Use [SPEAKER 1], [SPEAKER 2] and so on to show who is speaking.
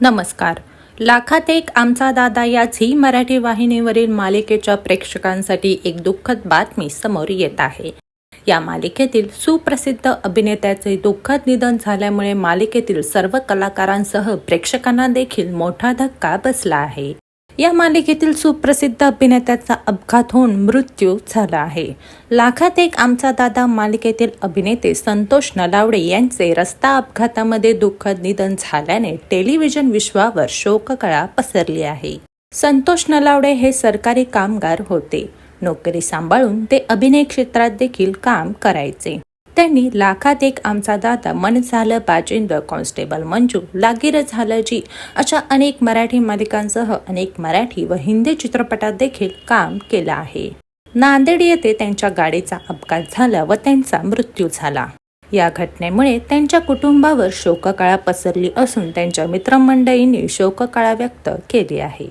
[SPEAKER 1] नमस्कार. लाखात एक आमचा दादा या झी मराठी वाहिनीवरील मालिकेच्या प्रेक्षकांसाठी एक दुःखद बातमी समोर येत आहे. या मालिकेतील सुप्रसिद्ध अभिनेत्याचे दुःखद निधन झाल्यामुळे मालिकेतील सर्व कलाकारांसह प्रेक्षकांना देखील मोठा धक्का बसला आहे. या मालिकेतील सुप्रसिद्ध अभिनेत्याचा अपघात होऊन मृत्यू झाला आहे. लाखात एक आमचा दादा मालिकेतील अभिनेते संतोष नलावडे यांचे रस्ता अपघातामध्ये दुःखद निधन झाल्याने टेलिव्हिजन विश्वावर शोककळा पसरली आहे. संतोष नलावडे हे सरकारी कामगार होते. नोकरी सांभाळून ते अभिनय क्षेत्रात देखील काम करायचे. त्यांनी लाखात एक आमचा दादा मन झालं बाजिंद कॉन्स्टेबल मंजू लागीर झालं जी. अशा अनेक मराठी मालिकांसह अनेक मराठी व हिंदी चित्रपटात देखील काम केलं आहे. नांदेड येथे त्यांच्या गाडीचा अपघात झाला व त्यांचा मृत्यू झाला. या घटनेमुळे त्यांच्या कुटुंबावर शोककळा पसरली असून त्यांच्या मित्रमंडळींनी शोककळा व्यक्त केली आहे.